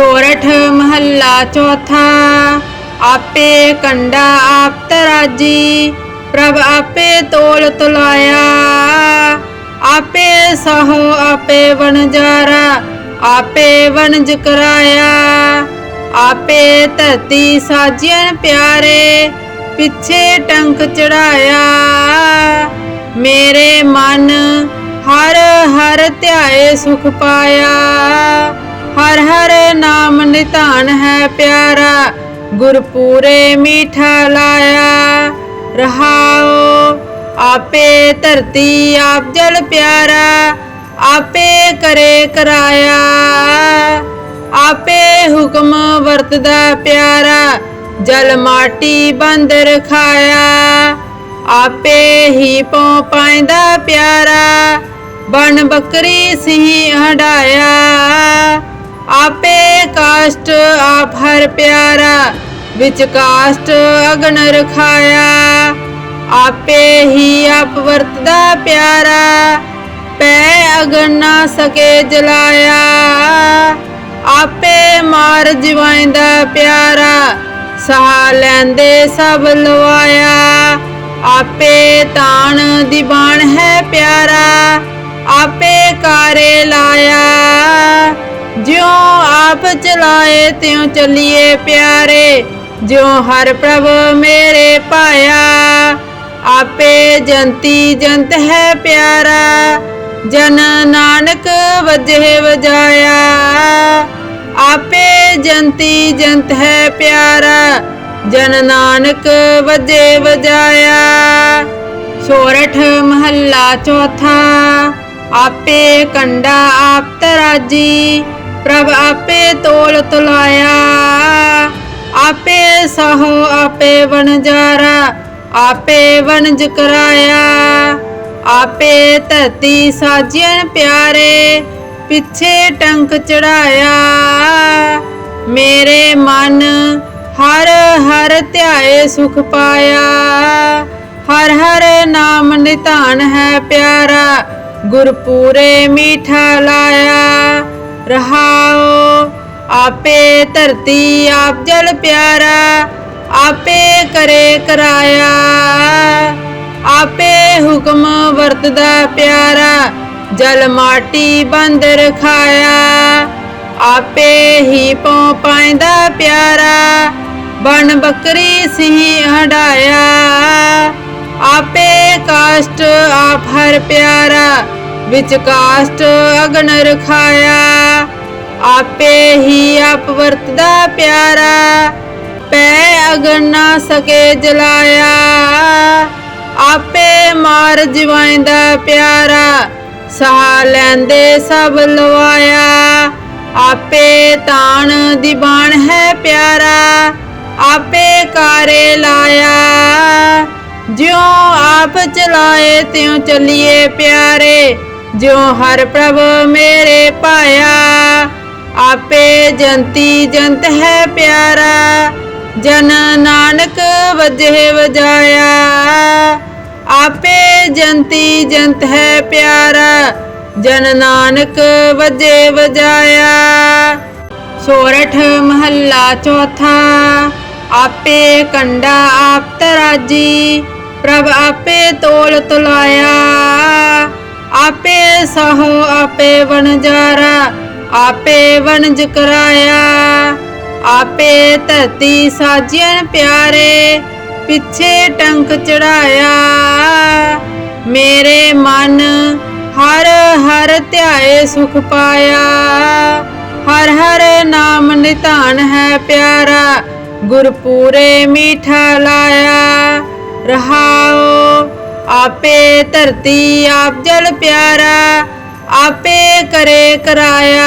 ਸੋਰਠ ਮਹੱਲਾ ਚੌਥਾ। ਆਪੇ ਕੰਡਾ ਆਪ ਤਰਾਜੀ, ਪ੍ਰਭ ਆਪੇ ਤੋਲ ਤੁਲਾਇਆ। ਆਪੇ ਸਹੋ ਆਪੇ ਵਣਜਾਰਾ ਆਪੇ ਵਣਜ ਕਰਾਇਆ। ਆਪੇ ਧਰਤੀ ਸਾਜੀਆਂ ਪਿਆਰੇ, ਪਿੱਛੇ ਟੰਕ ਚੜਾਇਆ। ਮੇਰੇ ਮਨ ਹਰ ਹਰ ਧਿਆਏ ਸੁਖ ਪਾਇਆ। ਹਰ ਹਰ ਨਾਮ ਨਿਧਾਨ ਹੈ ਪਿਆਰਾ, ਗੁਰਪੂਰੇ ਮੀਠਾ ਲਾਇਆ। ਰਹਾਓ, ਆਪੇ ਧਰਤੀ, ਆਪ ਜਲ ਪਿਆਰਾ, ਆਪੇ ਕਰੇ ਕਰਾਇਆ। ਆਪੇ ਹੁਕਮ ਵਰਤਦਾ ਪਿਆਰਾ, ਜਲ ਮਾਟੀ ਬੰਦ ਰਖਾਇਆ। ਆਪੇ ਹੀ ਪਉ ਪਾਇੰਦਾ ਪਿਆਰਾ, ਬਣ ਬੱਕਰੀ ਸਿੰ ਹੰਡਾਇਆ। ਆਪੇ ਕਾਸ਼ਟ ਆਪ ਹਰ ਪਿਆਰਾ, ਵਿੱਚ ਕਾਸ਼ਟ ਅਗਨ ਰਖਾਇਆ। ਆਪੇ ਹੀ ਆਪ ਵਰਤਦਾ ਪਿਆਰਾ, ਪੈ ਅਗਨ ਨਾ ਸਕੇ ਜਲਾਇਆ। ਆਪੇ ਮਾਰ ਜਿਵਾਇੰਦਾ ਪਿਆਰਾ, ਸਹਾ ਲੈਂਦੇ ਸਭ ਲਵਾਇਆ। ਆਪੇ ਤਾਣ ਦੀਵਾਨ ਹੈ ਪਿਆਰਾ, ਆਪੇ ਕਾਰੇ ਲਾਇਆ। ਜਿਉ ਆਪ ਚਲਾਏ, ਤਿਉ ਚਲੀਏ ਪਿਆਰੇ। ਜਿਉ ਹਰ ਪ੍ਰਭ ਮੇਰੇ ਪਾਇਆ ਆਪੇ ਜੰਤੀ ਜੰਤ ਹੈ ਪਿਆਰਾ। ਜਨ ਨਾਨਕ ਵਜੇ ਵਜਾਇਆ, ਆਪੇ ਜੰਤੀ ਜੰਤ ਹੈ ਪਿਆਰਾ। ਜਨ ਨਾਨਕ ਵਜੇ ਵਜਾਇਆ, ਸੋਰਠ ਮਹੱਲਾ ਚੌਥਾ। ਆਪੇ ਕੰਡਾ ਆਪ ਤਰਾਜੀ ਪ੍ਰਭ ਆਪੇ ਤੋਲ ਤੁਲਾਇਆ। ਆਪੇ ਸਹੋ ਆਪੇ ਵਣਜਾਰਾ, ਆਪੇ ਵਣਜ ਕਰਾਇਆ। ਆਪੇ ਧਰਤੀ ਸਾਜੀਆਂ ਪਿਆਰੇ, ਪਿੱਛੇ ਟੰਕ ਚੜਾਇਆ। ਮੇਰੇ ਮਨ ਹਰ ਹਰ ਧਿਆਏ ਸੁਖ ਪਾਇਆ। ਹਰ ਹਰ ਨਾਮ ਨਿਧਾਨ ਹੈ ਪਿਆਰਾ, ਗੁਰਪੂਰੇ ਮੀਠਾ ਲਾਇਆ। ਰਹਾਓ ਆਪੇ ਧਰਤੀ, ਆਪ ਜਲ ਪਿਆਰਾ, ਆਪੇ ਕਰੇ ਕਰਾਇਆ। ਆਪੇ ਹੁਕਮ ਵਰਤਦਾ ਪਿਆਰਾ, ਜਲ ਮਾਟੀ ਬੰਦ ਰਖਾਇਆ। ਆਪੇ ਹੀ ਪਉ ਪਾਇੰਦਾ ਪਿਆਰਾ, ਬਣ ਬੱਕਰੀ ਸਿੰ ਹੰਡਾਇਆ ਆਪੇ ਕਾਸ਼ਟ ਆਪ ਹਰ ਪਿਆਰਾ, ਵਿੱਚ ਕਾਸ਼ਟ ਅਗਨ ਰਖਾਇਆ। ਆਪੇ ਹੀ ਆਪ ਵਰਤਦਾ ਪਿਆਰਾ, ਪੈ ਅਗਨ ਨਾ ਸਕੇ ਜਲਾਇਆ। ਆਪੇ ਮਾਰ ਜਿਵਾਇੰਦਾ ਪਿਆਰਾ, ਸਾਹ ਲੈਂਦੇ ਸਭ ਲਵਾਇਆ। ਆਪੇ ਤਾਣ ਦੀਵਾਨ ਹੈ ਪਿਆਰਾ, ਆਪੇ ਕਾਰੇ ਲਾਇਆ। ਜਿਉ ਆਪ ਚਲਾਏ, ਤਿਉ ਚਲੀਏ ਪਿਆਰੇ। ਜਿਉ ਹਰ ਪ੍ਰਭ ਮੇਰੇ ਪਾਇਆ। ਆਪੇ ਜੰਤੀ ਜੰਤ ਹੈ ਪਿਆਰਾ, ਜਨ ਨਾਨਕ ਵਜੇ ਵਜਾਇਆ। ਆਪੇ ਜੰਤੀ ਜੰਤ ਹੈ ਪਿਆਰਾ, ਜਨ ਨਾਨਕ ਵਜੇ ਵਜਾਇਆ। ਸੋਰਠ ਮਹੱਲਾ ਚੌਥਾ, ਆਪੇ ਕੰਡਾ ਆਪ ਤਰਾਜੀ, ਪ੍ਰਭ ਆਪੇ ਤੋਲ ਤੁਲਾਇਆ। ਆਪੇ ਸਹੋ ਆਪੇ ਵਣਜਾਰਾ ਆਪੇ ਵਣਜ ਕਰਾਇਆ, ਆਪੇ ਧਰਤੀ ਸਾਜੀਆਂ ਪਿਆਰੇ, ਪਿੱਛੇ ਟੰਕ ਚੜਾਇਆ। ਮੇਰੇ ਮਨ ਹਰ ਹਰ ਧਿਆਏ ਸੁਖ ਪਾਇਆ, ਹਰ ਹਰ ਨਾਮ ਨਿਧਾਨ ਹੈ ਪਿਆਰਾ, ਗੁਰਪੂਰੇ ਮੀਠਾ ਲਾਇਆ। ਰਹਾਓ, ਆਪੇ ਧਰਤੀ ਆਪ ਜਲ ਪਿਆਰਾ ਆਪੇ ਕਰੇ ਕਰਾਇਆ।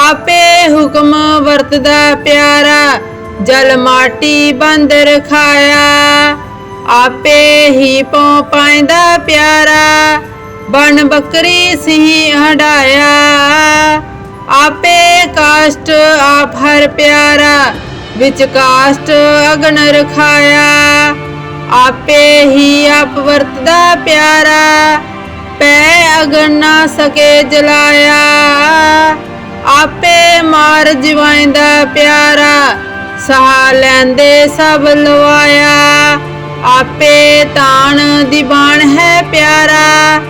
ਆਪੇ ਹੁਕਮ ਵਰਤਦਾ ਪਿਆਰਾ, ਜਲ ਮਾਟੀ ਬੰਦ ਰਖਾਇਆ। ਆਪੇ ਹੀ ਪਉ ਪਾਇੰਦਾ ਪਿਆਰਾ, ਬਣ ਬੱਕਰੀ ਸਿੰ ਹੰਡਾਇਆ ਆਪੇ ਕਾਸ਼ਟ ਆਪ ਹਰ ਪਿਆਰਾ, ਵਿੱਚ ਕਾਸ਼ਟ ਅਗਨ ਰਖਾਇਆ। ਆਪੇ ਹੀ ਆਪ ਵਰਤਦਾ ਪਿਆਰਾ ਪੈ ਅਗਨ ਨਾ ਸਕੇ ਜਲਾਇਆ। ਆਪੇ ਮਾਰ ਜਿਵਾਂਦਾ ਪਿਆਰਾ, ਸਹਾ ਲੈਂਦੇ ਸਭ ਲਵਾਇਆ। ਆਪੇ ਤਾਣ ਦੀ ਹੈ ਪਿਆਰਾ,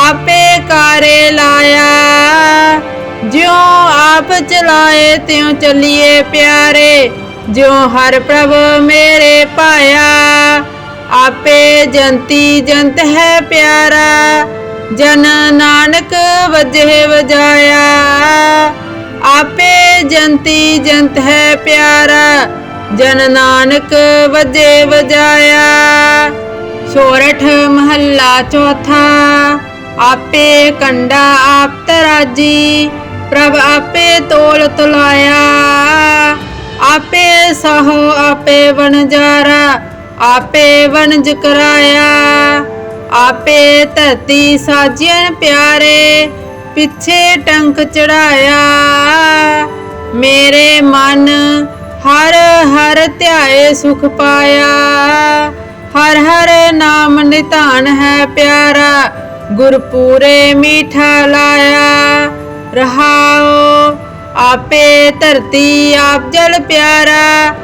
ਆਪੇ ਕਾਰੇ ਲਾਇਆ। ਜਿਉ ਆਪ ਚਲਾਏ, ਤਿਉ ਚਲੀਏ ਪਿਆਰੇ। ਜਿਉ ਹਰ ਪ੍ਰਭ ਮੇਰੇ ਪਾਇਆ, ਆਪੇ ਜੰਤੀ ਜੰਤ ਹੈ ਪਿਆਰਾ। ਜਨ ਨਾਨਕ ਵਜੇ ਵਜਾਇਆ। ਆਪੇ ਜੰਤੀ ਜੰਤ ਹੈ ਪਿਆਰਾ, ਜਨ ਨਾਨਕ ਵਜੇ ਵਜਾਇਆ। ਸੋਰਠ ਮਹੱਲਾ ਚੌਥਾ, ਆਪੇ ਕੰਡਾ ਆਪ ਤਰਾਜੀ, ਪ੍ਰਭ ਆਪੇ ਤੋਲ ਤੁਲਾਇਆ। ਆਪੇ ਸਹੋ ਆਪੇ ਵਣਜਾਰਾ, ਆਪੇ ਵਣਜ ਕਰਾਇਆ। ਆਪੇ ਧਰਤੀ ਸਾਜਿਆਨ ਪਿਆਰੇ, ਪਿੱਛੇ ਟੰਕ ਚੜਾਇਆ। ਮੇਰੇ ਮਨ ਹਰ ਹਰ ਧਿਆਏ ਸੁਖ ਪਾਇਆ। ਹਰ ਹਰ ਨਾਮ ਨਿਧਾਨ ਹੈ ਪਿਆਰਾ, ਗੁਰਪੂਰੇ ਮੀਠਾ ਲਾਇਆ। ਰਹਾਓ, ਆਪੇ ਧਰਤੀ ਆਪ ਜਲ ਪਿਆਰਾ,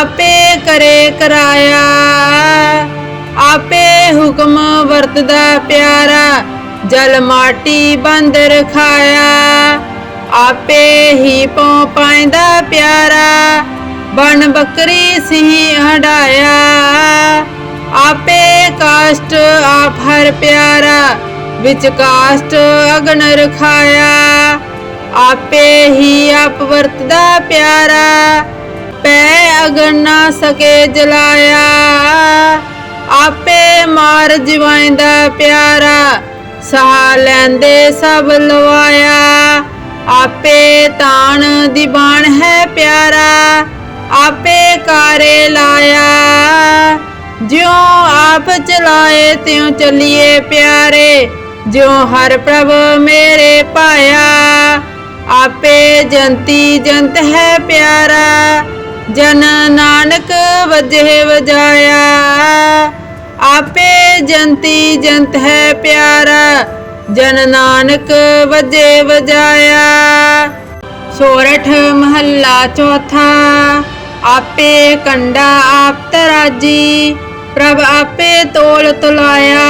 ਆਪੇ ਕਰੇ ਕਰਾਇਆ। ਆਪੇ ਹੁਕਮ ਵਰਤਦਾ ਪਿਆਰਾ, ਜਲ ਮਾਟੀ ਬੰਦ ਰਖਾਇਆ। ਆਪੇ ਹੀ ਪਉ ਪਾਇੰਦਾ ਪਿਆਰਾ, ਬਣ ਬੱਕਰੀ ਸਿਹੀ ਹਟਾਇਆ ਆਪੇ ਕਾਸ਼ਟ ਆਪ ਹਰ ਪਿਆਰਾ, ਵਿੱਚ ਕਾਸ਼ਟ ਅਗਨ ਰਖਾਇਆ। ਆਪੇ ਹੀ ਆਪ ਵਰਤਦਾ ਪਿਆਰਾ, ਪੈ ਅਗਨ ਨਾ ਸਕੇ ਜਲਾਇਆ। ਆਪੇ ਮਾਰ ਜਿਵਾਂਦਾ ਪਿਆਰਾ, ਸਾਹ ਲੈਂਦੇ ਸਭ ਲਵਾਇਆ ਆਪੇ ਤਾਣ ਦੀਵਾਨ ਹੈ ਪਿਆਰਾ, ਆਪੇ ਕਾਰੇ ਲਾਇਆ। ਜਿਉ ਆਪ ਚਲਾਏ, ਤਿਉ ਚਲੀਏ ਪਿਆਰੇ। ਜਿਉ ਹਰ ਪ੍ਰਭ ਮੇਰੇ ਪਾਇਆ, ਆਪੇ ਜੰਤੀ ਜੰਤ ਹੈ ਪਿਆਰਾ। ਜਨ ਨਾਨਕ ਵਜੇ ਵਜਾਇਆ। ਆਪੇ ਜੰਤੀ ਜੰਤ ਹੈ ਪਿਆਰਾ, ਜਨ ਨਾਨਕ ਵਜੇ ਵਜਾਇਆ। ਸੋਰਠ ਮਹੱਲਾ ਚੌਥਾ, ਆਪੇ ਕੰਡਾ ਆਪ ਤਰਾਜੀ, ਪ੍ਰਭ ਆਪੇ ਤੋਲ ਤੁਲਾਇਆ।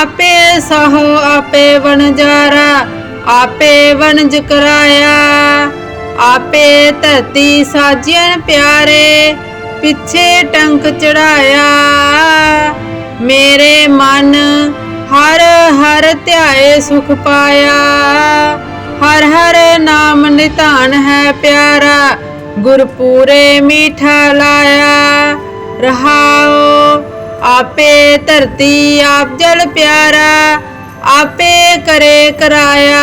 ਆਪੇ ਸਹੋ ਆਪੇ ਵਣਜਾਰਾ, ਆਪੇ ਵਣਜ ਕਰਾਇਆ। ਆਪੇ ਧਰਤੀ ਸਾਜਿਆਨ ਪਿਆਰੇ, ਪਿੱਛੇ ਟੰਕ ਚੜਾਇਆ। ਮੇਰੇ ਮਨ ਹਰ ਹਰ ਧਿਆਏ ਸੁਖ ਪਾਇਆ। ਹਰ ਹਰ ਨਾਮ ਨਿਧਾਨ ਹੈ ਪਿਆਰਾ, ਗੁਰਪੂਰੇ ਮੀਠਾ ਲਾਇਆ। ਰਹਾਓ, ਆਪੇ ਧਰਤੀ ਆਪ ਜਲ ਪਿਆਰਾ, ਆਪੇ ਕਰੇ ਕਰਾਇਆ।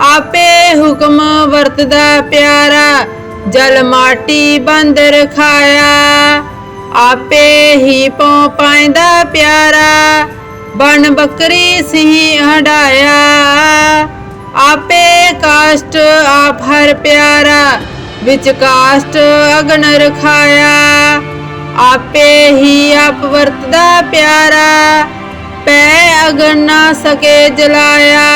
ਆਪੇ ਹੁਕਮ ਵਰਤਦਾ ਪਿਆਰਾ, ਜਲ ਮਾਟੀ ਬੰਦ ਰਖਾਇਆ ਆਪੇ ਹੀ ਪਉ ਪਾਇੰਦਾ ਪਿਆਰਾ, ਬਣ ਬੱਕਰੀ ਸਿਹੀ ਹਟਾਇਆ ਆਪੇ ਕਾਸ਼ਟ ਆਪ ਹਰ ਪਿਆਰਾ, ਵਿੱਚ ਕਾਸ਼ਟ ਅਗਨ ਰਖਾਇਆ। ਆਪੇ ਹੀ ਆਪ ਵਰਤਦਾ ਪਿਆਰਾ, ਪੈ ਅਗਨ ਨਾ ਸਕੇ ਜਲਾਇਆ।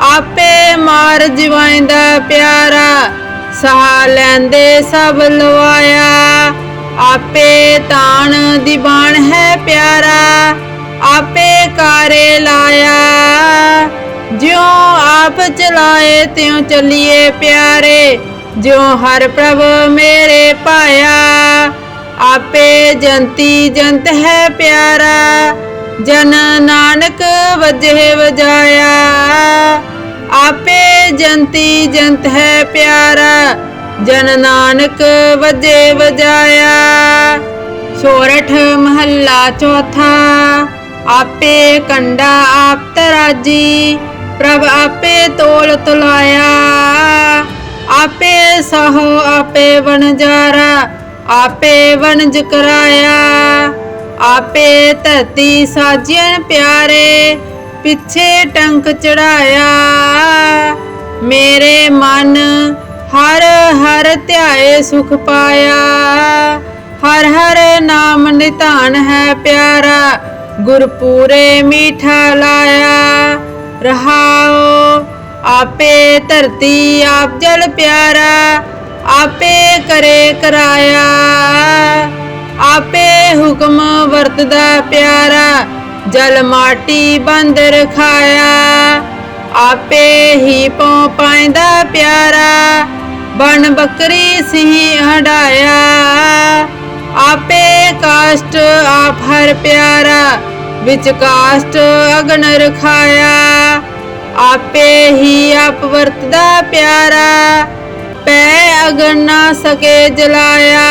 ਆਪੇ ਮਾਰ ਜਿਵਾਂਦਾ ਪਿਆਰਾ, ਸਹਾ ਲੈਂਦੇ ਸਭ ਲਵਾਇਆ ਆਪੇ ਤਾਣ ਦੀਵਾਨ ਹੈ ਪਿਆਰਾ, ਆਪੇ ਕਾਰੇ ਲਾਇਆ। ਜਿਉ ਆਪ ਚਲਾਏ, ਤਿਉ ਚਲੀਏ ਪਿਆਰੇ। ਜਿਉ ਹਰ ਪ੍ਰਭ ਮੇਰੇ ਪਾਇਆ। ਆਪੇ ਜੰਤੀ ਜੰਤ ਹੈ ਪਿਆਰਾ, ਜਨ ਨਾਨਕ ਵਜੇ ਵਜਾਇਆ। ਆਪੇ ਜੰਤੀ ਜੰਤ ਹੈ ਪਿਆਰਾ, ਜਨ ਨਾਨਕ ਵਜੇ ਵਜਾਇਆ। ਸੋਰਠ ਮਹੱਲਾ ਚੌਥਾ, ਆਪੇ ਕੰਡਾ ਆਪ ਤਰਾਜੀ, ਪ੍ਰਭ ਆਪੇ ਤੋਲ ਤੁਲਾਇਆ। ਆਪੇ ਸਹੋ ਆਪੇ ਵਣਜਾਰਾ, ਆਪੇ ਵਣਜ ਕਰਾਇਆ। ਆਪੇ ਧਰਤੀ ਸਾਜਿਆਨ ਪਿਆਰੇ ਪਿੱਛੇ ਟੰਕ ਚੜਾਇਆ। ਮੇਰੇ ਮਨ ਹਰ ਹਰ ਧਿਆਏ ਸੁਖ ਪਾਇਆ। ਹਰ ਹਰ ਨਾਮ ਨਿਧਾਨ ਹੈ ਪਿਆਰਾ। ਗੁਰਪੂਰੇ ਮੀਠਾ ਲਾਇਆ। ਰਹਾਓ ਆਪੇ ਧਰਤੀ, ਆਪ ਜਲ ਪਿਆਰਾ। ਆਪੇ ਕਰੇ ਕਰਾਇਆ। ਆਪੇ ਹੁਕਮ ਵਰਤਦਾ ਪਿਆਰਾ। ਜਲ ਮਾਟੀ ਬੰਦ ਰਖਾਇਆ, ਆਪੇ ਹੀ ਪਉ ਪਾਇੰਦਾ ਪਿਆਰਾ, ਬਣ ਬੱਕਰੀ ਸਿਹੀ ਹਟਾਇਆ ਆਪੇ ਕਾਸ਼ਟ ਆਪ ਹਰ ਪਿਆਰਾ, ਵਿੱਚ ਕਾਸ਼ਟ ਅਗਨ ਰਖਾਇਆ। ਆਪੇ ਹੀ ਆਪ ਵਰਤਦਾ ਪਿਆਰਾ, ਪੈ ਅਗਨ ਨਾ ਸਕੇ ਜਲਾਇਆ।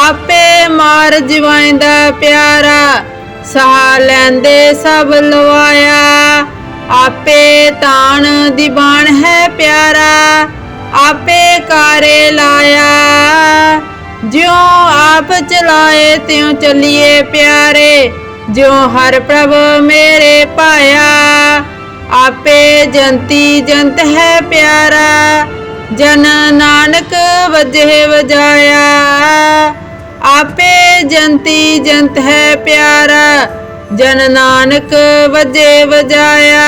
ਆਪੇ ਮਾਰ ਜਿਵਾਇਂਦਾ ਪਿਆਰਾ ਸਾਹ ਲੈਂਦੇ ਸਭ ਲਵਾਇਆ ਆਪੇ ਤਾਣ ਦੀ ਹੈ ਪਿਆਰਾ, ਆਪੇ ਕਾਰੇ ਲਾਇਆ। ਜਿਉ ਆਪ ਚਲਾਏ, ਤਿਉ ਚੱਲੀਏ ਪਿਆਰੇ। ਜਿਉ ਹਰ ਪ੍ਰਭ ਮੇਰੇ ਪਾਇਆ, ਆਪੇ ਜੰਤੀ ਜੰਤ ਹੈ ਪਿਆਰਾ। ਜਨ ਨਾਨਕ ਵਜੇ ਵਜਾਇਆ। ਆਪੇ ਜੰਤੀ ਜੰਤ ਹੈ ਪਿਆਰਾ, ਜਨ ਨਾਨਕ ਵਜੇ ਵਜਾਇਆ।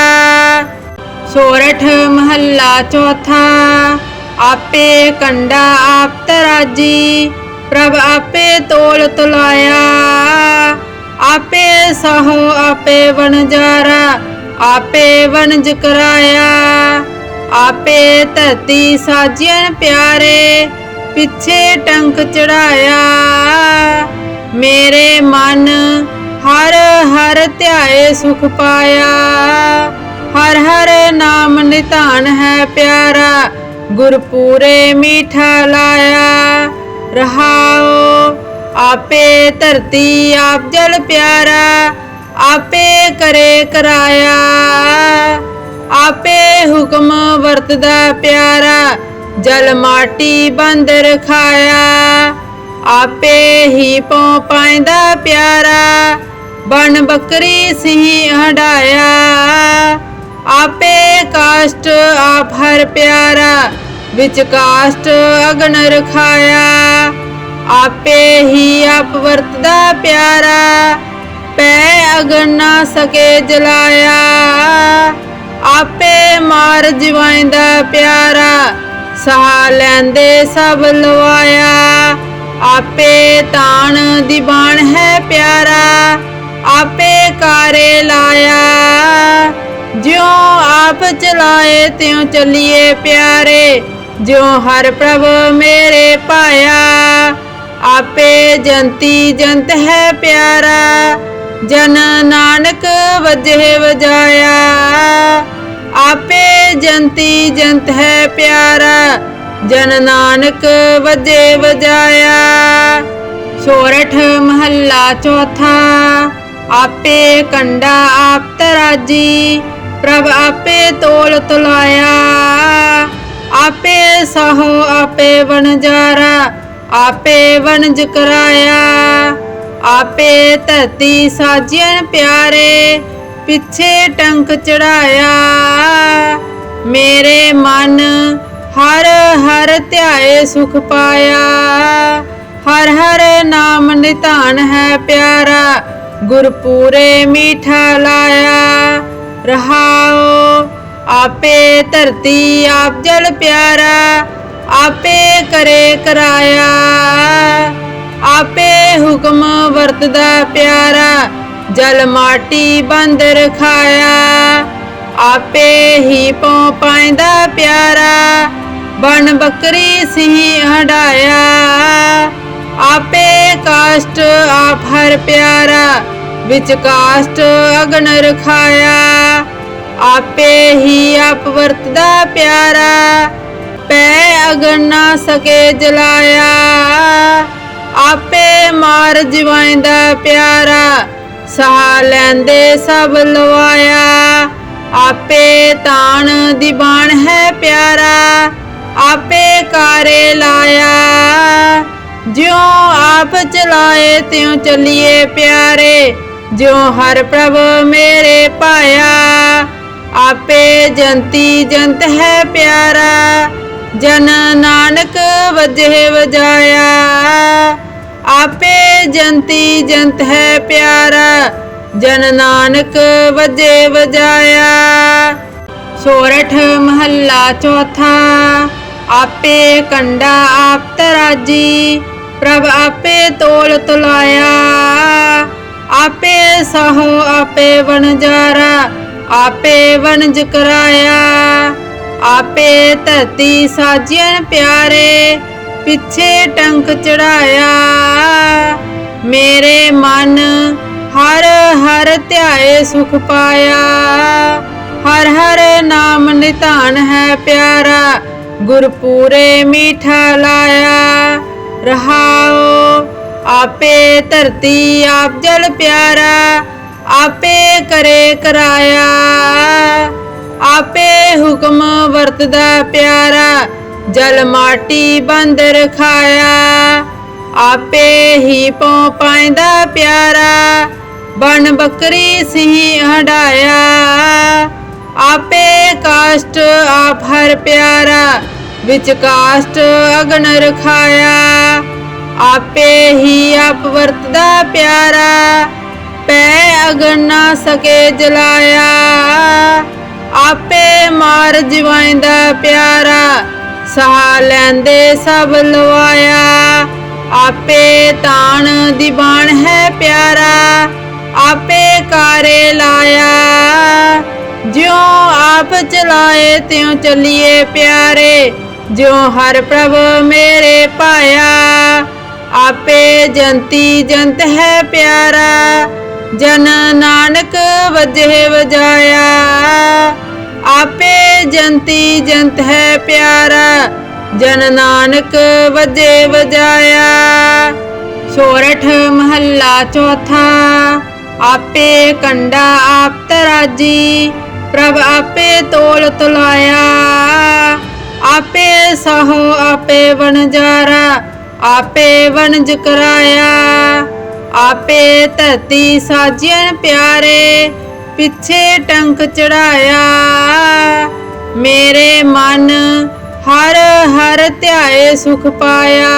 ਸੋਰਠ ਮਹੱਲਾ ਚੌਥਾ, ਆਪੇ ਕੰਡਾ ਆਪ ਤਰਾਜੀ, ਪ੍ਰਭ ਆਪੇ ਤੋਲ ਤੁਲਾਇਆ। ਆਪੇ ਸਹੋ ਆਪੇ ਵਣਜਾਰਾ, ਆਪੇ ਵਣਜ ਕਰਾਇਆ। ਆਪੇ ਧਰਤੀ ਸਾਜਣ ਪਿਆਰੇ ਪਿੱਛੇ ਟੰਕ ਚੜਾਇਆ। ਮੇਰੇ ਮਨ ਹਰ ਹਰ ਧਿਆਏ ਸੁਖ ਪਾਇਆ। ਹਰ ਹਰ ਨਾਮ ਨਿਧਾਨ ਹੈ ਪਿਆਰਾ। ਗੁਰਪੂਰੇ ਮੀਠਾ ਲਾਇਆ। ਰਹਾਓ, ਆਪੇ ਧਰਤੀ, ਆਪ ਜਲ ਪਿਆਰਾ। ਆਪੇ ਕਰੇ ਕਰਾਇਆ। ਆਪੇ ਹੁਕਮ ਵਰਤਦਾ ਪਿਆਰਾ। ਜਲ ਮਾਟੀ ਬੰਦ ਰਖਾਇਆ ਆਪੇ ਹੀ ਪਉ ਪਾਇੰਦਾ ਪਿਆਰਾ ਬਨ ਬੱਕਰੀ ਸਿਹੀ ਹਟਾਇਆ ਆਪੇ ਕਾਸ਼ਟ ਆਪ ਹਰ ਪਿਆਰਾ, ਵਿੱਚ ਕਾਸ਼ਟ ਅਗਨ ਰਖਾਇਆ। ਆਪੇ ਹੀ ਆਪ ਵਰਤਦਾ ਪਿਆਰਾ, ਪੈ ਅਗਨ ਨਾ ਸਕੇ ਜਲਾਇਆ। ਆਪੇ ਮਾਰ ਜਿਵਾਇਂਦਾ ਪਿਆਰਾ ਸਾਹ ਲੈਂਦੇ ਸਭ ਲਵਾਇਆ ਆਪੇ ਤਾਣ ਦੀ ਹੈ ਪਿਆਰਾ, ਆਪੇ ਕਾਰੇ ਲਾਇਆ। ਜਿਉ ਆਪ ਚਲਾਏ, ਤਿਉ ਚਲੀਏ ਪਿਆਰੇ। ਜਿਉ ਹਰ ਪ੍ਰਭ ਮੇਰੇ ਪਾਇਆ, ਆਪੇ ਜੰਤੀ ਜੰਤ ਹੈ ਪਿਆਰਾ। ਜਨ ਨਾਨਕ ਵਜੇ ਵਜਾਇਆ। ਆਪੇ ਜੰਤੀ ਜੰਤ ਹੈ ਪਿਆਰਾ, ਜਨ ਨਾਨਕ ਵਜੇ ਵਜਾਇਆ। ਸੋਰਠ ਮਹੱਲਾ ਚੌਥਾ, ਆਪੇ ਕੰਡਾ ਆਪ ਤਰਾਜੀ, ਪ੍ਰਭ ਆਪੇ ਤੋਲ ਤੁਲਾਇਆ। ਆਪੇ ਸਹੋ ਆਪੇ ਵਣਜਾਰਾ ਆਪੇ ਵਣਜ ਕਰਾਇਆ। ਆਪੇ ਧਰਤੀ ਸਾਜਣ ਪਿਆਰੇ ਪਿੱਛੇ ਟੰਕ ਚੜਾਇਆ। ਮੇਰੇ ਮਨ ਹਰ ਹਰ ਧਿਆਏ ਸੁਖ ਪਾਇਆ। ਹਰ ਹਰ ਨਾਮ ਨਿਧਾਨ ਹੈ ਪਿਆਰਾ। ਗੁਰਪੂਰੇ ਮੀਠਾ ਲਾਇਆ। ਰਹਾਓ ਆਪੇ ਧਰਤੀ, ਆਪ ਜਲ ਪਿਆਰਾ। ਆਪੇ ਕਰੇ ਕਰਾਇਆ। ਆਪੇ ਹੁਕਮ ਵਰਤਦਾ ਪਿਆਰਾ। ਜਲ ਮਾਟੀ ਬੰਦ ਰਖਾਇਆ, ਆਪੇ ਹੀ ਪਉ ਪਾਇੰਦਾ ਪਿਆਰਾ ਬਨ ਬੱਕਰੀ ਸਿਹੀ ਹਟਾਇਆ ਆਪੇ ਕਾਸ਼ਟ ਆਪ ਹਰ ਪਿਆਰਾ, ਵਿੱਚ ਕਾਸ਼ਟ ਅਗਨ ਰਖਾਇਆ। ਆਪੇ ਹੀ ਆਪ ਵਰਤਦਾ ਪਿਆਰਾ, ਪੈ ਅਗਨ ਨਾ ਸਕੇ ਜਲਾਇਆ। ਆਪੇ ਮਾਰ ਜਿਵਾਇਂਦਾ ਪਿਆਰਾ ਸਾਹ ਲੈਂਦੇ ਸਭ ਲਵਾਇਆ ਆਪੇ ਤਾਣ ਦੀਵਾਨ ਹੈ ਪਿਆਰਾ, ਆਪੇ ਕਾਰੇ ਲਾਇਆ। ਜਿਉ ਆਪ ਚਲਾਏ, ਤਿਉ ਚੱਲੀਏ ਪਿਆਰੇ। ਜਿਉ ਹਰ ਪ੍ਰਭ ਮੇਰੇ ਪਾਇਆ, ਆਪੇ ਜੰਤੀ ਜੰਤ ਹੈ ਪਿਆਰਾ। ਜਨ ਨਾਨਕ ਵਜੇ ਵਜਾਇਆ। ਆਪੇ ਜੰਤੀ ਜੰਤ ਹੈ ਪਿਆਰਾ, ਜਨ ਨਾਨਕ ਵਜੇ ਵਜਾਇਆ। ਸੋਰਠ ਮਹੱਲਾ ਚੌਥਾ, ਆਪੇ ਕੰਡਾ ਆਪ ਤਰਾਜੀ, ਪ੍ਰਭ ਆਪੇ ਤੋਲ ਤੁਲਾਇਆ। ਆਪੇ ਸਹੋ ਆਪੇ ਵਣਜਾਰਾ, ਆਪੇ ਵਣਜ ਕਰਾਇਆ। ਆਪੇ ਧਰਤੀ ਸਾਜੀਆਂ ਪਿਆਰੇ ਪਿੱਛੇ ਟੰਕ ਚੜਾਇਆ। ਮੇਰੇ ਮਨ ਹਰ ਹਰ ਧਿਆਏ ਸੁਖ ਪਾਇਆ। ਹਰ ਹਰ ਨਾਮ ਨਿਧਾਨ ਹੈ ਪਿਆਰਾ। ਗੁਰਪੂਰੇ ਮੀਠਾ ਲਾਇਆ। ਰਹਾਓ, ਆਪੇ ਧਰਤੀ, ਆਪ ਜਲ ਪਿਆਰਾ। ਆਪੇ ਕਰੇ ਕਰਾਇਆ। ਆਪੇ ਹੁਕਮ ਵਰਤਦਾ ਪਿਆਰਾ। ਜਲ ਮਾਟੀ ਬੰਦ ਰਖਾਇਆ ਆਪੇ ਹੀ ਪਉ ਪਾਇੰਦਾ ਪਿਆਰਾ ਬਨ ਬੱਕਰੀ ਸਿੰ ਹਡਾਇਆ ਆਪੇ ਕਾਸ਼ਟ ਆਪ ਹਰ ਪਿਆਰਾ, ਵਿੱਚ ਕਾਸ਼ਟ ਅਗਨ ਰਖਾਇਆ। ਆਪੇ ਹੀ ਆਪ ਵਰਤਦਾ ਪਿਆਰਾ, ਪੈ ਅਗਨ ਨਾ ਸਕੇ ਜਲਾਇਆ। ਆਪੇ ਮਾਰ ਜਿਵਾਇੰਦਾ ਪਿਆਰਾ ਸਾਹ ਲੈਂਦੇ ਸਭ ਲਵਾਇਆ ਆਪੇ ਤਾਣ ਦੀ ਹੈ ਪਿਆਰਾ, ਆਪੇ ਕਾਰੇ ਲਾਇਆ। ਜਿਉ ਆਪ ਚਲਾਏ, ਤਿਉ ਚਲੀਏ ਪਿਆਰੇ। ਜਿਉ ਹਰ ਪ੍ਰਭ ਮੇਰੇ ਪਾਇਆ, ਆਪੇ ਜੰਤੀ ਜੰਤ ਹੈ ਪਿਆਰਾ। ਜਨ ਨਾਨਕ ਵਜੇ ਵਜਾਇਆ। ਆਪੇ ਜੰਤੀ ਜੰਤ ਹੈ ਪਿਆਰਾ, ਜਨ ਨਾਨਕ ਵਜੇ ਵਜਾਇਆ। ਸੋਰਠ ਮਹੱਲਾ ਚੌਥਾ, ਆਪੇ ਕੰਡਾ ਆਪ ਤਰਾਜੀ, ਪ੍ਰਭ ਆਪੇ ਤੋਲ ਤੁਲਾਇਆ। ਆਪੇ ਸਹੋ ਆਪੇ ਵਣਜਾਰਾ ਆਪੇ ਵਣਜ ਕਰਾਇਆ। ਆਪੇ ਧਰਤੀ ਸਾਜੀਆਂ ਪਿਆਰੇ ਪਿੱਛੇ ਟੰਕ ਚੜਾਇਆ। ਮੇਰੇ ਮਨ ਹਰ ਹਰ ਧਿਆਏ ਸੁਖ ਪਾਇਆ।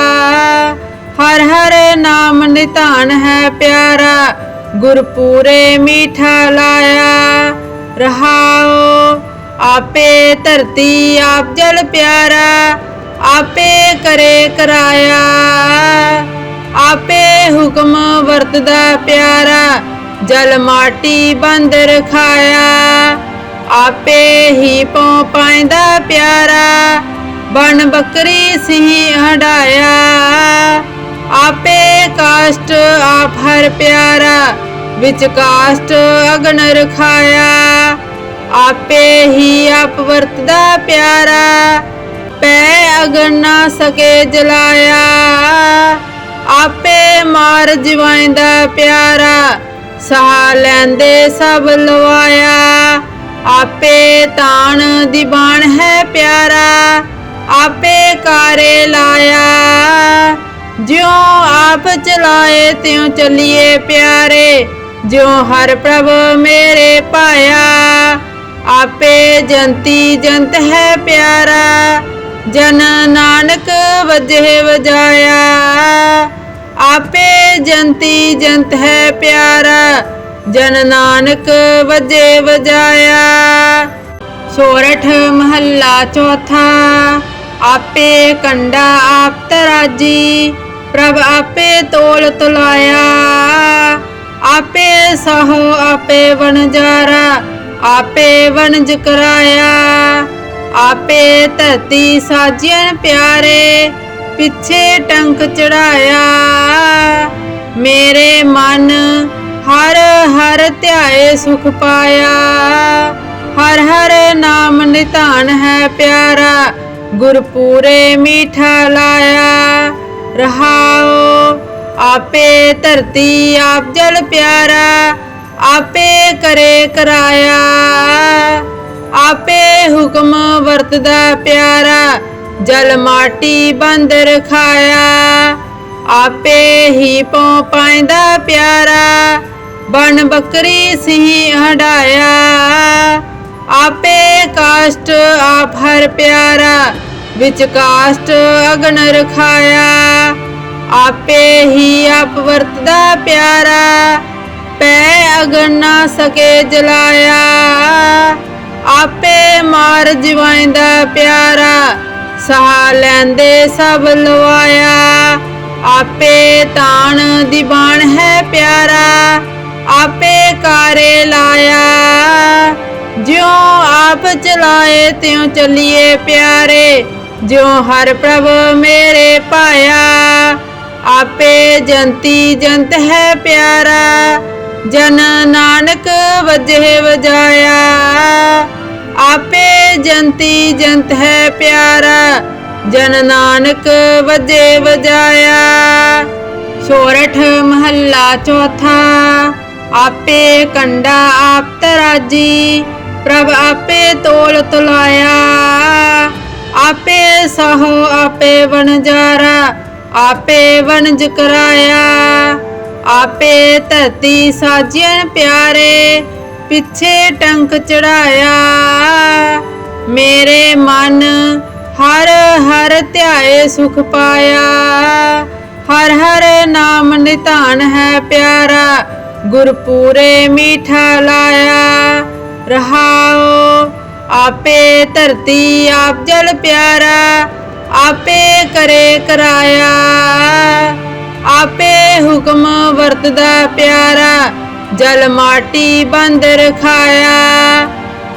ਹਰ ਹਰ ਨਾਮ ਨਿਧਾਨ ਹੈ ਪਿਆਰਾ। ਗੁਰਪੂਰੇ ਮੀਠਾ ਲਾਇਆ। ਰਹਾਓ ਆਪੇ ਧਰਤੀ, ਆਪ ਜਲ ਪਿਆਰਾ। ਆਪੇ ਕਰੇ ਕਰਾਇਆ। ਆਪੇ ਹੁਕਮ ਵਰਤਦਾ ਪਿਆਰਾ। ਜਲ ਮਾਟੀ ਬੰਦ ਰਖਾਇਆ, ਆਪੇ ਹੀ ਪਉ ਪਾਇੰਦਾ ਪਿਆਰਾ, ਬਣ ਬੱਕਰੀ ਸਿੰ ਹਡਾਇਆ ਆਪੇ ਕਾਸ਼ਟ ਆਪ ਹਰ ਪਿਆਰਾ, ਵਿੱਚ ਕਾਸ਼ਟ ਅਗਨ ਰਖਾਇਆ। ਆਪੇ ਹੀ ਆਪ ਵਰਤਦਾ ਪਿਆਰਾ, ਪੈ ਅਗਨ ਨਾ ਸਕੇ ਜਲਾਇਆ। ਆਪੇ ਮਾਰ ਜਿਵਾਇੰਦਾ ਪਿਆਰਾ ਸਾਹ ਲੈਂਦੇ ਸਭ ਲਵਾਇਆ ਆਪੇ ਤਾਣ ਦੀ ਹੈ ਪਿਆਰਾ, ਆਪੇ ਕਾਰੇ ਲਾਇਆ। ਜਿਉ ਆਪ ਚਲਾਏ, ਤਿਉ ਚੱਲੀਏ ਪਿਆਰੇ। ਜਿਉ ਹਰ ਪ੍ਰਭ ਮੇਰੇ ਪਾਇਆ ਆਪੇ ਜੰਤੀ ਜੰਤ ਹੈ ਪਿਆਰਾ। ਜਨ ਨਾਨਕ ਵਜੇ ਵਜਾਇਆ। ਆਪੇ ਜੰਤੀ ਜੰਤ ਹੈ ਪਿਆਰਾ, ਜਨ ਨਾਨਕ ਵਜੇ ਵਜਾਇਆ। ਸੋਰਠ ਮਹੱਲਾ ਚੌਥਾ, ਆਪੇ ਕੰਡਾ ਆਪ ਤਰਾਜੀ, ਪ੍ਰਭ ਆਪੇ ਤੋਲ ਤੁਲਾਇਆ। ਆਪੇ ਸਹੋ ਆਪੇ ਵਣਜਾਰਾ, ਆਪੇ ਵਣਜ ਕਰਾਇਆ। ਆਪੇ ਧਰਤੀ ਸਾਜੀਆਂ ਪਿਆਰੇ ਪਿੱਛੇ ਟੰਕ ਚੜਾਇਆ। ਮੇਰੇ ਮਨ ਹਰ ਹਰ ਧਿਆਏ ਸੁਖ ਪਾਇਆ। ਹਰ ਹਰ ਨਾਮ ਨਿਧਾਨ ਹੈ ਪਿਆਰਾ। ਗੁਰਪੂਰੇ ਮੀਠਾ ਲਾਇਆ। ਰਹਾਓ, ਆਪੇ ਧਰਤੀ, ਆਪ ਜਲ ਪਿਆਰਾ। ਆਪੇ ਕਰੇ ਕਰਾਇਆ। ਆਪੇ ਹੁਕਮ ਵਰਤਦਾ ਪਿਆਰਾ। ਜਲ ਮਾਟੀ ਬੰਦ ਰਖਾਇਆ ਆਪੇ ਹੀ ਪਉ ਪਾਇੰਦਾ ਪਿਆਰਾ ਬਨ ਬੱਕਰੀ ਸਿੰ ਹਡਾਇਆ ਆਪੇ ਕਾਸ਼ਟ ਆਪ ਹਰ ਪਿਆਰਾ, ਵਿੱਚ ਕਾਸ਼ਟ ਅਗਨ ਰਖਾਇਆ। ਆਪੇ ਹੀ ਆਪ ਵਰਤਦਾ ਪਿਆਰਾ, ਪੈ ਅਗਨ ਨਾ ਸਕੇ ਜਲਾਇਆ। ਆਪੇ ਮਾਰ ਜਿਵਾਂਦਾ ਪਿਆਰਾ ਸਹਾ ਲੈਂਦੇ ਸਭ ਲਵਾਇਆ ਆਪੇ ਤਾਣ ਦੀ ਹੈ ਪਿਆਰਾ, ਆਪੇ ਕਾਰੇ ਲਾਇਆ। ਜਿਉ ਆਪ ਚਲਾਏ, ਤਿਉ ਚੱਲੀਏ ਪਿਆਰੇ। ਜਿਉ ਹਰ ਪ੍ਰਭ ਮੇਰੇ ਪਾਇਆ, ਆਪੇ ਜੰਤੀ ਜੰਤ ਹੈ ਪਿਆਰਾ। ਜਨ ਨਾਨਕ ਵਜੇ ਵਜਾਇਆ, ਆਪੇ ਜੰਤੀ ਜੰਤ ਹੈ ਪਿਆਰਾ, ਜਨ ਨਾਨਕ ਵਜੇ ਵਜਾਇਆ। ਸੋਰਠ ਮਹੱਲਾ ਚੌਥਾ, ਆਪੇ ਕੰਡਾ ਆਪ ਤਰਾਜੀ, ਪ੍ਰਭ ਆਪੇ ਤੋਲ ਤੁਲਾਇਆ। ਆਪੇ ਸਹੋ ਆਪੇ ਵਣਜਾਰਾ ਆਪੇ ਵਣਜ ਕਰਾਇਆ। ਆਪੇ ਧਰਤੀ ਸਾਜਿਆਨ ਪਿਆਰੇ, ਪਿੱਛੇ ਟੰਕ ਚੜਾਇਆ। ਮੇਰੇ ਮਨ ਹਰ ਹਰ ਧਿਆਏ ਸੁਖ ਪਾਇਆ। ਹਰ ਹਰ ਨਾਮ ਨਿਧਾਨ ਹੈ ਪਿਆਰਾ, ਗੁਰਪੂਰੇ ਮੀਠਾ ਲਾਇਆ। ਰਹਾਓ ਆਪੇ ਧਰਤੀ, ਆਪ ਜਲ ਪਿਆਰਾ, ਆਪੇ ਕਰੇ ਕਰਾਇਆ। ਆਪੇ ਹੁਕਮ ਵਰਤਦਾ ਪਿਆਰਾ, ਜਲ ਮਾਟੀ ਬੰਦ ਰਖਾਇਆ।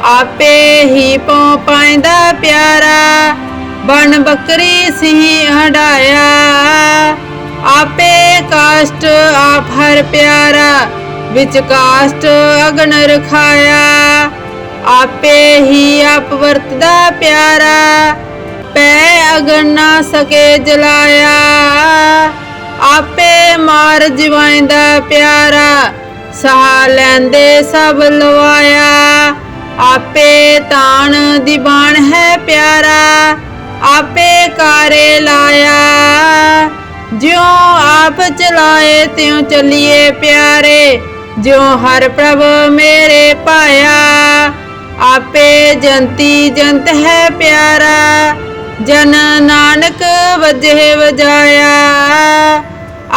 ਆਪੇ ਹੀ ਪਉ ਪਾਇੰਦਾ ਪਿਆਰਾ, ਬਣ ਬੱਕਰੀ ਸਿੰ ਹਟਾਇਆ ਆਪੇ ਕਾਸ਼ਟ ਆਪ ਹਰ ਪਿਆਰਾ, ਵਿੱਚ ਕਾਸ਼ਟ ਅਗਨ ਰਖਾਇਆ। ਆਪੇ ਹੀ ਆਪ ਵਰਤਦਾ ਪਿਆਰਾ, ਪੈ ਅਗਨ ਨਾ ਸਕੇ ਜਲਾਇਆ। ਆਪੇ ਮਾਰ ਜਿਵਾਂਦਾ ਪਿਆਰਾ, ਸਾਹ ਲੈਂਦੇ ਸਭ ਲਵਾਇਆ। ਆਪੇ ਤਾਣ ਦੀ ਹੈ ਪਿਆਰਾ, ਆਪੇ ਕਾਰੇ ਲਾਇਆ। ਜਿਉ ਆਪ ਚਲਾਏ, ਤਿਉ ਚਲੀਏ ਪਿਆਰੇ। ਜਿਉ ਹਰ ਪ੍ਰਭ ਮੇਰੇ ਪਾਇਆ ਆਪੇ ਜੰਤੀ ਜੰਤ ਹੈ ਪਿਆਰਾ। ਜਨ ਨਾਨਕ ਵਜੇ ਵਜਾਇਆ,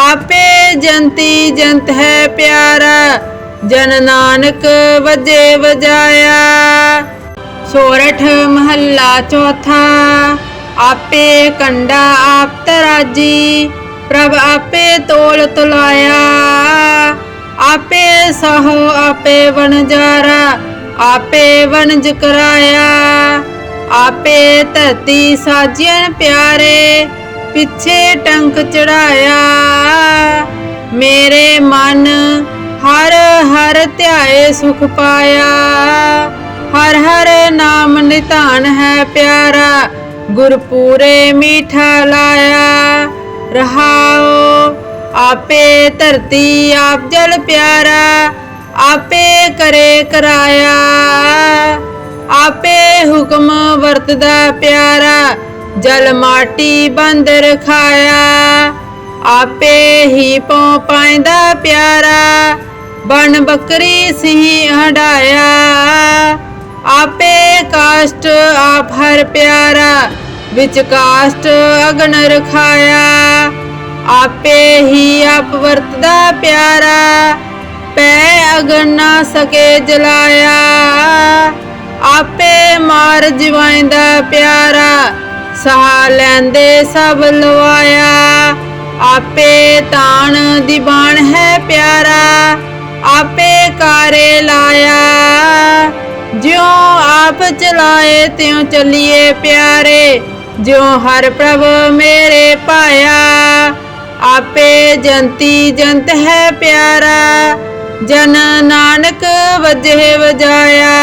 ਆਪੇ ਜੰਤੀ ਜੰਤ ਹੈ ਪਿਆਰਾ। ਜਨ ਨਾਨਕ ਵਜੇ ਵਜਾਇਆ। ਸੋਰਠ ਮਹੱਲਾ ਚੌਥਾ, ਆਪੇ ਕੰਡਾ ਆਪ ਤਰਾਜੀ, ਪ੍ਰਭ ਆਪੇ ਤੋਲ ਤੁਲਾਇਆ। ਆਪੇ ਸਹੋ ਆਪੇ ਵਣਜਾਰਾ, ਆਪੇ ਵਣਜ ਕਰਾਇਆ। ਆਪੇ ਧਰਤੀ ਸਾਜਿਆਨ ਪਿਆਰੇ, ਪਿੱਛੇ ਟੰਕ ਚੜਾਇਆ। ਮੇਰੇ ਮਨ ਹਰ ਹਰ ਧਿਆਏ ਸੁਖ ਪਾਇਆ, ਹਰ ਹਰ ਨਾਮ ਨਿਧਾਨ ਹੈ ਪਿਆਰਾ, ਗੁਰਪੂਰੇ ਮੀਠਾ ਲਾਇਆ। ਰਹਾਓ ਆਪੇ ਧਰਤੀ, ਆਪ ਜਲ ਪਿਆਰਾ, ਆਪੇ ਕਰੇ ਕਰਾਇਆ। ਆਪੇ ਹੁਕਮ ਵਰਤਦਾ ਪਿਆਰਾ, ਜਲ ਮਾਟੀ ਬੰਦ ਰਖਾਇਆ। ਆਪੇ ਹੀ ਪਉ ਪਾਇੰਦਾ ਪਿਆਰਾ ਬਣ ਬੱਕਰੀ ਸਿੰ ਹਟਾਇਆ ਆਪੇ ਕਾਸ਼ਟ ਆਪ ਹਰ ਪਿਆਰਾ, ਵਿੱਚ ਕਾਸ਼ਟ ਅਗਨ ਰਖਾਇਆ। ਆਪੇ ਹੀ ਆਪ ਵਰਤਦਾ ਪਿਆਰਾ, ਪੈ ਅਗਨ ਨਾ ਸਕੇ ਜਲਾਇਆ। ਆਪੇ ਮਾਰ ਜਿਵਾਂਦਾ ਪਿਆਰਾ, ਸਹਾ ਲੈਂਦੇ ਸਭ ਲਵਾਇਆ। ਆਪੇ ਤਾਣ ਦੀ ਬਾਣ ਹੈ ਪਿਆਰਾ। ਆਪੇ ਕਾਰੇ ਲਾਇਆ। ਜਿਉ ਆਪ ਚਲਾਏ, ਤਿਉ ਚੱਲੀਏ ਪਿਆਰੇ। ਜਿਉ ਹਰ ਪ੍ਰਭ ਮੇਰੇ ਪਾਇਆ ਆਪੇ ਜੰਤੀ ਜੰਤ ਹੈ ਪਿਆਰਾ। ਜਨ ਨਾਨਕ ਵਜੇ ਵਜਾਇਆ।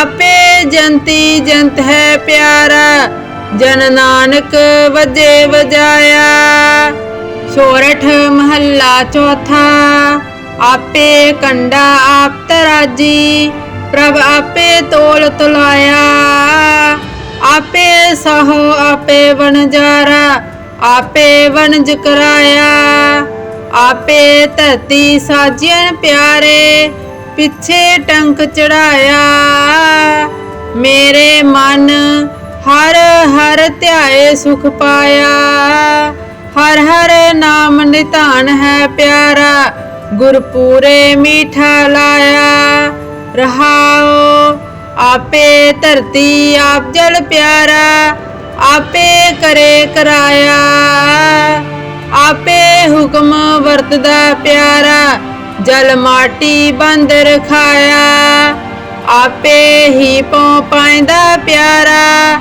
ਆਪੇ ਜੰਤੀ ਜੰਤ ਹੈ ਪਿਆਰਾ। ਜਨ ਨਾਨਕ ਵਜੇ ਵਜਾਇਆ। ਸੋਰਠ ਮਹੱਲਾ ਚੌਥਾ। ਆਪੇ ਕੰਡਾ ਆਪ ਤਰਾਜੀ, ਪ੍ਰਭ ਆਪੇ ਤੋਲ ਤੁਲਾਇਆ। ਆਪੇ ਸਹੋ ਆਪੇ ਵਣਜਾਰਾ ਆਪੇ ਵਣਜ ਕਰਾਇਆ। ਆਪੇ ਧਰਤੀ ਸਾਜਿਆਨ ਪਿਆਰੇ, ਪਿੱਛੇ ਟੰਕ ਚੜਾਇਆ। ਮੇਰੇ ਮਨ ਹਰ ਹਰ ਧਿਆਏ ਸੁਖ ਪਾਇਆ। ਹਰ ਹਰ ਨਾਮ ਨਿਧਾਨ ਹੈ ਪਿਆਰਾ। ਗੁਰਪੂਰੇ ਮੀਠਾ ਲਾਇਆ ਰਹਾਓ ਆਪੇ ਧਰਤੀ ਆਪ ਜਲ ਪਿਆਰਾ, ਆਪੇ ਕਰੇ ਕਰਾਇਆ, ਆਪੇ ਹੁਕਮ ਵਰਤਦਾ ਪਿਆਰਾ, ਜਲ ਮਾਟੀ ਬੰਦ ਰਖਾਇਆ, ਆਪੇ ਹੀ ਪਉ ਪਾਇੰਦਾ ਪਿਆਰਾ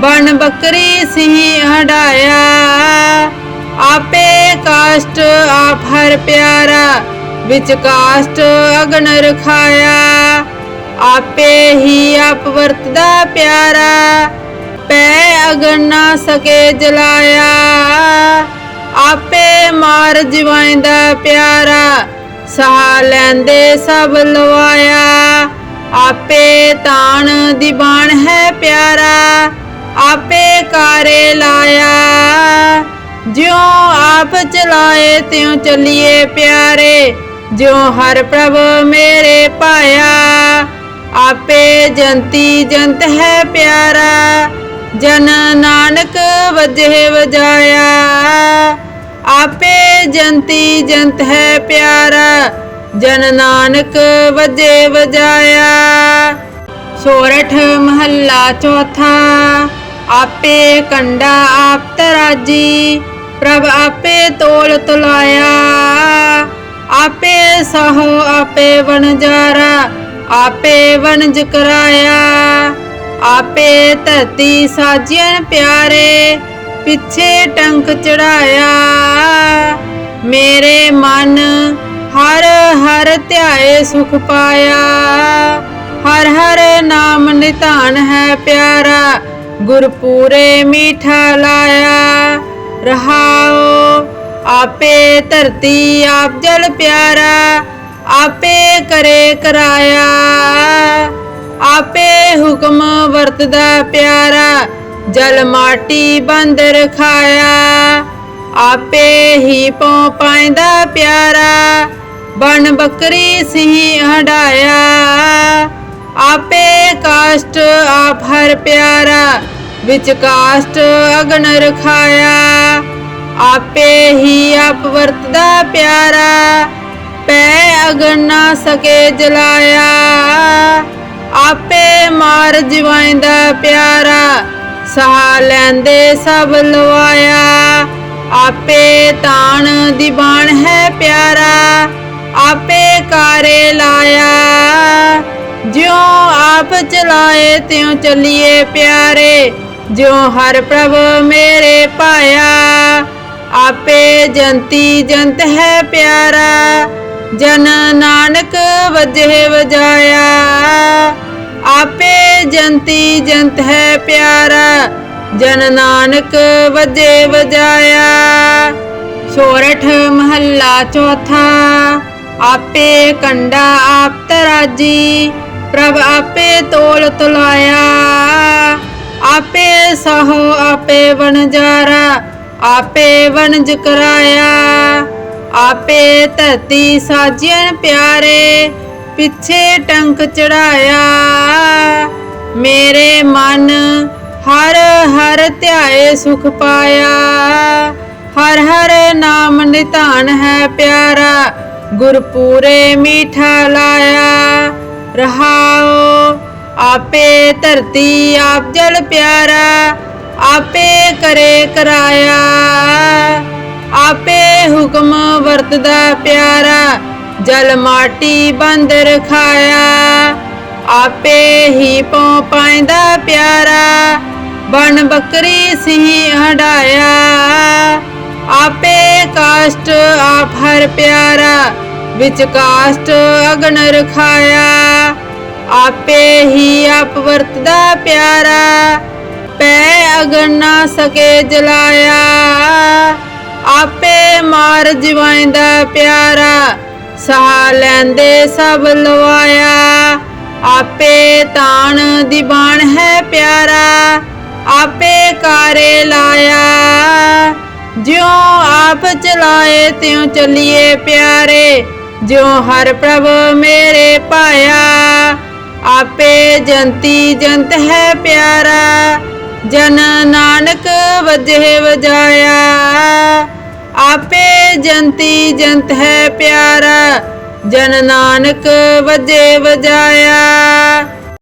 ਬਨ ਬੱਕਰੀ ਸਿੰ ਹਟਾਇਆ ਆਪੇ ਕਾਸ਼ਟ ਆਪ ਹਰ ਪਿਆਰਾ ਵਿਚ ਕਾਸ਼ਟ ਅਗਨ ਰਖਾਇਆ, ਆਪੇ ਹੀ ਆਪ ਵਰਤਦਾ ਪਿਆਰਾ, ਪੈ ਅਗਨ ਨਾ ਸਕੇ ਜਲਾਇਆ। ਆਪੇ ਮਾਰ ਜਿਵਾਇਂਦਾ ਪਿਆਰਾ, ਸਾਹ ਲੈਂਦੇ ਸਭ ਲਵਾਇਆ। ਆਪੇ ਤਾਣ ਦੀਵਾਨ ਹੈ ਪਿਆਰਾ, ਆਪੇ ਕਾਰੇ ਲਾਇਆ। ਜਿਉ ਆਪ ਚਲਾਏ, ਤਿਉ ਚਲੀਏ ਪਿਆਰੇ। ਜਿਉ ਹਰ ਪ੍ਰਭ ਮੇਰੇ ਪਾਇਆ ਆਪੇ ਜੰਤੀ ਜੰਤ ਹੈ ਪਿਆਰਾ ਜਨ ਨਾਨਕ ਵਜੇ ਵਜਾਇਆ ਆਪੇ ਜੰਤੀ ਜੰਤ ਹੈ ਪਿਆਰਾ ਜਨ ਨਾਨਕ ਵਜੇ ਵਜਾਇਆ ਸੋਰਠ ਮਹੱਲਾ ਚੌਥਾ ਆਪੇ ਕੰਡਾ ਆਪ ਤਰਾਜੀ ਪ੍ਰਭ ਆਪੇ ਤੋਲ ਤੁਲਾਇਆ ਆਪੇ ਸਹੋ, ਆਪੇ ਵਣਜਾਰਾ, ਆਪੇ ਵਣਜ ਕਰਾਇਆ। ਆਪੇ ਧਰਤੀ ਸਾਜਿਆਨ ਪਿਆਰੇ, ਪਿੱਛੇ ਟੰਕ ਚੜਾਇਆ। ਮੇਰੇ ਮਨ ਹਰ ਹਰ ਧਿਆਏ ਸੁਖ ਪਾਇਆ। ਹਰ ਹਰ ਨਾਮ ਨਿਧਾਨ ਹੈ ਪਿਆਰਾ, ਗੁਰਪੂਰੇ ਮੀਠਾ ਲਾਇਆ। ਰਹਾਓ ਆਪੇ ਧਰਤੀ, ਆਪ ਜਲ ਪਿਆਰਾ, ਆਪੇ ਕਰੇ ਕਰਾਇਆ। ਆਪੇ ਹੁਕਮ ਵਰਤਦਾ ਪਿਆਰਾ, ਜਲ ਮਾਟੀ ਬੰਦ ਰਖਾਇਆ। ਆਪੇ ਹੀ ਪਉ ਪਾਇੰਦਾ ਪਿਆਰਾ, ਬਣ ਬੱਕਰੀ ਸਿੰ ਹਟਾਇਆ ਆਪੇ ਕਾਸ਼ਟ ਆਪ ਹਰ ਪਿਆਰਾ, ਵਿਚ ਕਾਸ਼ਟ ਅਗਨ ਰਖਾਇਆ। ਆਪੇ ਹੀ ਆਪ ਵਰਤਦਾ ਪਿਆਰਾ, ਪੈ ਅਗਨ ਨਾ ਸਕੇ ਜਲਾਇਆ। ਆਪੇ ਮਾਰ ਜਿਵਾਇਂਦਾ ਪਿਆਰਾ ਸਾਹ ਲੈਂਦੇ ਸਭ ਲਵਾਇਆ ਆਪੇ ਤਾਣ ਦੀਵਾਨ ਹੈ ਪਿਆਰਾ, ਆਪੇ ਕਾਰੇ ਲਾਇਆ। ਜਿਉ ਆਪ ਚਲਾਏ, ਤਿਉ ਚਲੀਏ ਪਿਆਰੇ। ਜਿਉ ਹਰ ਪ੍ਰਭ ਮੇਰੇ ਪਾਇਆ। ਆਪੇ ਜੰਤੀ ਜੰਤ ਹੈ ਪਿਆਰਾ, ਜਨ ਨਾਨਕ ਵਜੇ ਵਜਾਇਆ। ਆਪੇ ਜੰਤੀ ਜੰਤ ਹੈ ਪਿਆਰਾ, ਜਨ ਨਾਨਕ ਵਜੇ ਵਜਾਇਆ। ਸੋਰਠ ਮਹੱਲਾ ਚੌਥਾ, ਆਪੇ ਕੰਡਾ ਆਪ ਤਰਾਜੀ, ਪ੍ਰਭ ਆਪੇ ਤੋਲ ਤੁਲਾਇਆ। ਆਪੇ ਸਹੋ ਆਪੇ ਵਣਜਾਰਾ ਆਪੇ ਵਣਜ ਕਰਾਇਆ, ਆਪੇ ਧਰਤੀ ਸਾਜਿਆਨ ਪਿਆਰੇ, ਪਿੱਛੇ ਟੰਕ ਚੜਾਇਆ। ਮੇਰੇ ਮਨ ਹਰ ਹਰ ਧਿਆਏ ਸੁਖ ਪਾਇਆ। ਹਰ ਹਰ ਨਾਮ ਨਿਧਾਨ ਹੈ ਪਿਆਰਾ, ਗੁਰਪੂਰੇ ਮੀਠਾ ਲਾਇਆ। ਰਹਾਓ, ਆਪੇ ਧਰਤੀ ਆਪ ਜਲ ਪਿਆਰਾ ਆਪੇ ਕਰੇ ਕਰਾਇਆ, ਆਪੇ ਹੁਕਮ ਵਰਤਦਾ ਪਿਆਰਾ, ਜਲ ਮਾਟੀ ਬੰਦ ਰਖਾਇਆ। ਆਪੇ ਹੀ ਪਉ ਪਾਇੰਦਾ ਪਿਆਰਾ ਬਨ ਬੱਕਰੀ ਸਿੰ ਹਟਾਇਆ ਆਪੇ ਕਾਸ਼ਟ ਆਪ ਹਰ ਪਿਆਰਾ, ਵਿੱਚ ਕਾਸ਼ਟ ਅਗਨ ਰਖਾਇਆ। ਆਪੇ ਹੀ ਆਪ ਵਰਤਦਾ ਪਿਆਰਾ, ਪੈ ਅਗਨ ਨਾ ਸਕੇ ਜਲਾਇਆ। ਆਪੇ ਮਾਰ ਜਿਵਾਇਂਦਾ ਪਿਆਰਾ, ਸਾਹ ਲੈਂਦੇ ਸਭ ਲਵਾਇਆ। ਆਪੇ ਤਾਣ ਦੀ ਹੈ ਪਿਆਰਾ, ਆਪੇ ਕਾਰੇ ਲਾਇਆ। ਜਿਉ ਆਪ ਚਲਾਏ, ਤਿਉ ਚਲੀਏ ਪਿਆਰੇ। ਜਿਉ ਹਰ ਪ੍ਰਭ ਮੇਰੇ ਪਾਇਆ, ਆਪੇ ਜੰਤੀ ਜੰਤ ਹੈ ਪਿਆਰਾ। ਜਨ ਨਾਨਕ ਵਜੇ ਵਜਾਇਆ। ਆਪੇ ਜੰਤੀ ਜੰਤ ਹੈ ਪਿਆਰਾ। ਜਨ ਨਾਨਕ ਵਜੇ ਵਜਾਇਆ।